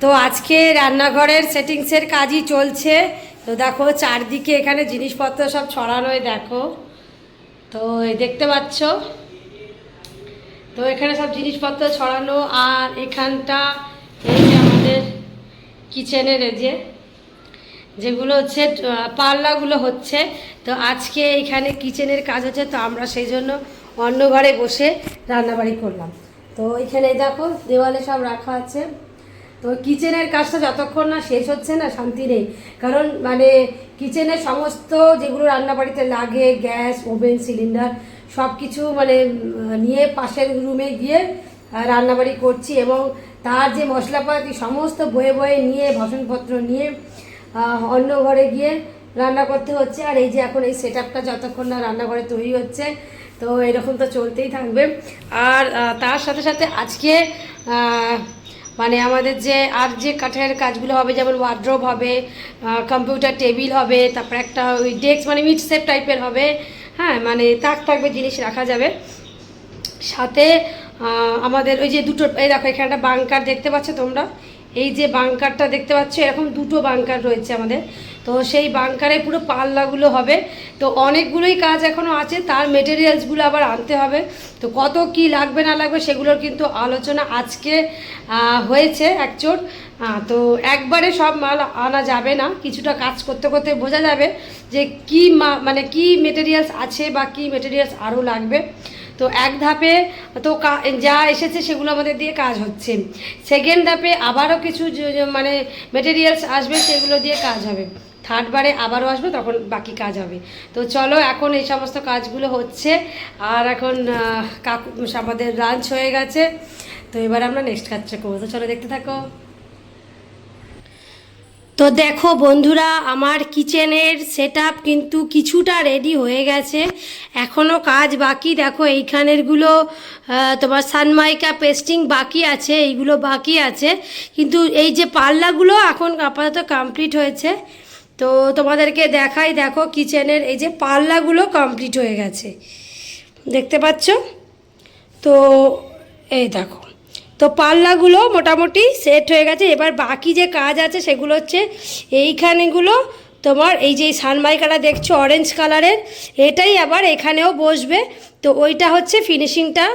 তো আজকে রান্নাঘরের সেটিংসের কাজই চলছে। তো দেখো, চারদিকে এখানে জিনিসপত্র সব ছড়ানোই দেখো। তো দেখতে পাচ্ছ? তো এখানে সব জিনিসপত্র ছড়ানো, আর এখানটা এই যে আমাদের কিচেনের যে, যেগুলো হচ্ছে পাল্লাগুলো হচ্ছে। তো আজকে এখানে কিচেনের কাজ হচ্ছে, তো আমরা সেই জন্য অন্য ঘরে বসে রান্নাবাড়ি করলাম। তো এখানে দেখো, দেওয়ালে সব রাখা আছে। তো কিচেনের কাজটা যতক্ষণ না শেষ হচ্ছে না, শান্তি নেই। কারণ মানে কিচেনের সমস্ত যেগুলো রান্নাবাড়িতে লাগে, গ্যাস, ওভেন, সিলিন্ডার সব কিছু মানে নিয়ে পাশের রুমে গিয়ে রান্নাবাড়ি করছি এবং তার যে মশলাপাতি সমস্ত বয়ে বয়ে নিয়ে, বাসনপত্র নিয়ে অন্য ঘরে গিয়ে রান্না করতে হচ্ছে। আর এই যে এখন এই সেট আপটা যতক্ষণ না রান্নাঘরে তৈরি হচ্ছে, তো এরকম তো চলতেই থাকবে। আর তার সাথে সাথে আজকে মানে আমাদের যে আর যে কাঠের কাজগুলো হবে, যেমন ওয়ার্ড্রোব হবে কম্পিউটার টেবিল হবে, তারপর একটা ওই ডেস্ক মানে মিড টাইপের হবে হ্যাঁ মানে তাক থাকবে জিনিস রাখা যাবে। সাথে আমাদের ওই যে দুটো, এই দেখো এখানে একটা বাংকার দেখতে পাচ্ছ তোমরা? এই যে বাংকারটা দেখতে পাচ্ছ এরকম দুটো বাংকার রয়েছে আমাদের। তো সেই বাংকারে পুরো পাল্লাগুলো হবে। তো অনেকগুলোই কাজ এখনও আছে, তার মেটেরিয়ালসগুলো আবার আনতে হবে। তো কত কি লাগবে না লাগবে সেগুলোর কিন্তু আলোচনা আজকে হয়েছে একচোট তো একবারে সব মাল আনা যাবে না। কিছুটা কাজ করতে করতে বোঝা যাবে যে কি মানে কি মেটেরিয়ালস আছে বা কি মেটেরিয়ালস আরও লাগবে। তো এক ধাপে তো যা এসেছে সেগুলো আমাদের দিয়ে কাজ হচ্ছে। সেকেন্ড ধাপে আবারও কিছু মানে মেটেরিয়ালস আসবে সেগুলো দিয়ে কাজ হবে। থার্ড বারে আবারও আসবে, তখন বাকি কাজ হবে। তো চলো, এখন এই সমস্ত কাজগুলো হচ্ছে। আর এখন কাকু, আমাদের লাঞ্চ হয়ে গেছে। তো এবার আমরা নেক্সট কাজটা করব। তো চলো, দেখতে থাকো। তো দেখো বন্ধুরা, আমার কিচেনের সেট কিন্তু কিছুটা রেডি হয়ে গেছে। এখনও কাজ বাকি। দেখো এইখানেরগুলো তোমার সানমাইকা পেস্টিং বাকি আছে, এইগুলো বাকি আছে। কিন্তু এই যে পাল্লাগুলো এখন আপাতত কমপ্লিট হয়েছে। তো তোমাদেরকে দেখাই, দেখো কিচেনের এই যে পাল্লাগুলো কমপ্লিট হয়ে গেছে। দেখতে পাচ্ছ? তো এই দেখো। তো পাল্লাগুলো মোটামুটি সেট হয়ে গেছে। এবার বাকি যে কাজ আছে সেগুলো হচ্ছে এইখানেগুলো তোমার এই যে সানমাইকাটা দেখছ অরেঞ্জ কালারের এটাই আবার এখানেও বসবে। তো ওইটা হচ্ছে ফিনিশিংটা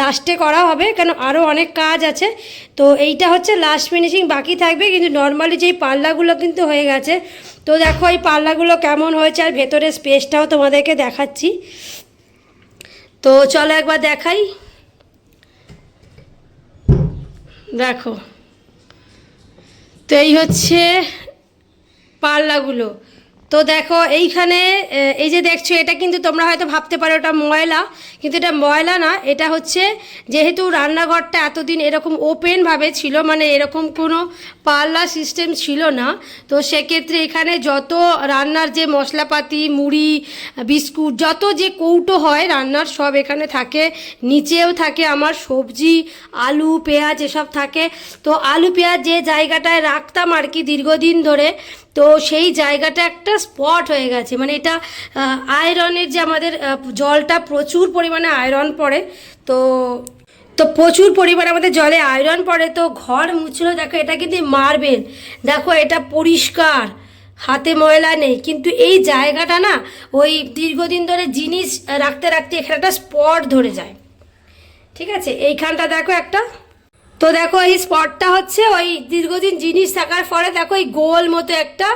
লাস্টে করা হবে, কেন আরও অনেক কাজ আছে। তো এইটা হচ্ছে লাস্ট ফিনিশিং বাকি থাকবে কিন্তু নর্মালি যেই পাল্লাগুলো কিন্তু হয়ে গেছে। তো দেখো এই পাল্লাগুলো কেমন হয়েছে আর ভেতরের স্পেসটাও তোমাদেরকে দেখাচ্ছি। তো চলো একবার দেখাই। দেখো। তো এই হচ্ছে পাল্লাগুলো। তো দেখো, এইখানে এই যে দেখছ, এটা কিন্তু তোমরা হয়তো ভাবতে পারো ওটা ময়লা, কিন্তু এটা ময়লা না, এটা হচ্ছে যেহেতু রান্নাঘরটা এতদিন এরকম ওপেনভাবে ছিল মানে এরকম কোনো পাল্লা সিস্টেম ছিল না, তো সেক্ষেত্রে এখানে যত রান্নার যে মশলাপাতি, মুড়ি, বিস্কুট, যত যে কৌটো হয় রান্নার, সব এখানে থাকে, নিচেও থাকে আমার সবজি, আলু, পেঁয়াজ, এসব থাকে, তো আলু, পেঁয়াজ যে জায়গাটায় রাখতাম আর কি দীর্ঘদিন ধরে তো সেই জায়গাটা একটা স্পট হয়ে গেছে। মানে এটা আয়রনের যে আমাদের জলটা প্রচুর পরিমাণে আয়রন পড়ে। তো তো প্রচুর পরিমাণে আমাদের জলে আয়রন পড়ে। তো ঘর মুছলো, দেখো এটা কিন্তু মার্বেল। দেখো এটা পরিষ্কার, হাতে ময়লা নেই। কিন্তু এই জায়গাটা না, ওই দীর্ঘদিন ধরে জিনিস রাখতে রাখতে এখানে একটা স্পট ধরে যায়। ঠিক আছে? এইখানটা দেখো একটা তো দেখো, এই স্পটটা হচ্ছে ওই দীর্ঘদিন জিনিস থাকার ফলে দেখো, এই গোল মতো একটা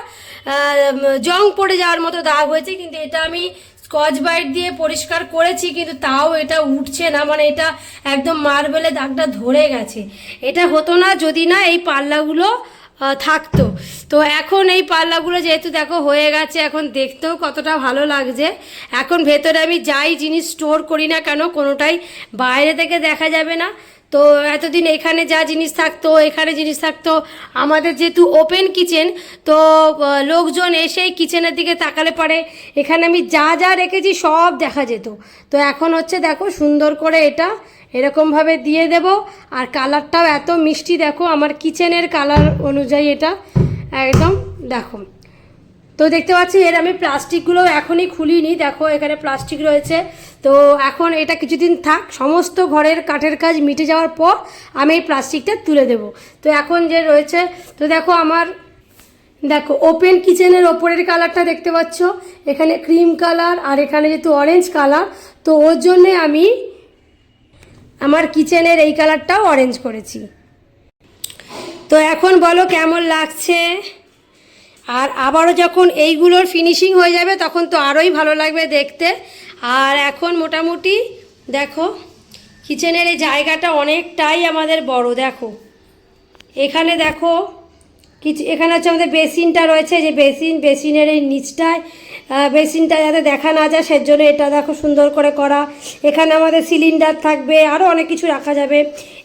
জং পড়ে যাওয়ার মতো দাগ হয়েছে। কিন্তু এটা আমি স্কচ বাইট দিয়ে পরিষ্কার করেছি, কিন্তু তাও এটা উঠছে না। মানে এটা একদম মার্বেলে দাগটা ধরে গেছে। এটা হতো না যদি না এই পাল্লাগুলো থাকতো। তো এখন এই পাল্লাগুলো যেহেতু দেখো, হয়ে গেছে, এখন দেখতেও কতটা ভালো লাগছে। এখন ভেতরে আমি যাই জিনিস স্টোর করি না কেন, কোনোটাই বাইরে থেকে দেখা যাবে না। তো এতদিন এখানে যা জিনিস থাকতো, এখানে জিনিস থাকতো, আমাদের যেহেতু ওপেন কিচেন তো লোকজন এসেই কিচেনের দিকে তাকালে পরে। এখানে আমি যা যা রেখেছি সব দেখা যেত। তো এখন হচ্ছে দেখো সুন্দর করে এটা এরকমভাবে দিয়ে দেব। আর কালারটাও এত মিষ্টি দেখো, আমার কিচেনের কালার অনুযায়ী এটা একদম দেখো। তো দেখতে পাচ্ছি, এর আমি প্লাস্টিকগুলো এখনই খুলিনি। দেখো, এখানে প্লাস্টিক রয়েছে। তো এখন এটা কিছুদিন থাক, সমস্ত ঘরের কাঠের কাজ মিটে যাওয়ার পর আমি এই প্লাস্টিকটা তুলে দেব। তো এখন যে রয়েছে, তো দেখো আমার, দেখো ওপেন কিচেনের ওপরের কালারটা দেখতে পাচ্ছ। এখানে ক্রিম কালার আর এখানে যেহেতু অরেঞ্জ কালার তো ওর জন্যে আমি আমার কিচেনের এই কালারটাও অরেঞ্জ করেছি। তো এখন বলো কেমন লাগছে? আর আবারও যখন এইগুলোর ফিনিশিং হয়ে যাবে, তখন তো আরোই ভালো লাগবে দেখতে। আর এখন মোটামুটি দেখো কিচেনের এই জায়গাটা অনেকটাই আমাদের বড়, দেখো। এখানে দেখো কিছু এখানে হচ্ছে আমাদের বেসিনটা রয়েছে, যে বেসিন, বেসিনের এই নিচটায় বেসিনটা যাতে দেখা না যায়, সেজন্য এটা দেখো সুন্দর করে করা। এখানে আমাদের সিলিন্ডার থাকবে আরও অনেক কিছু রাখা যাবে।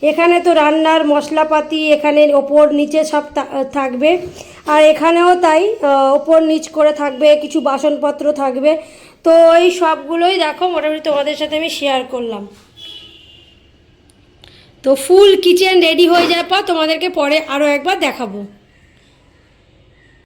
এখানে তো রান্নার মশলাপাতি এখানে ওপর নিচে সব থাকবে। আর এখানেও তাই ওপর নিচ করে থাকবে, কিছু বাসনপত্র থাকবে। তো এই সবগুলোই দেখো, মোটামুটি তোমাদের সাথে আমি শেয়ার করলাম। তো ফুল কিচেন রেডি হয়ে যাওয়ার পর তোমাদেরকে পরে আরও একবার দেখাবো।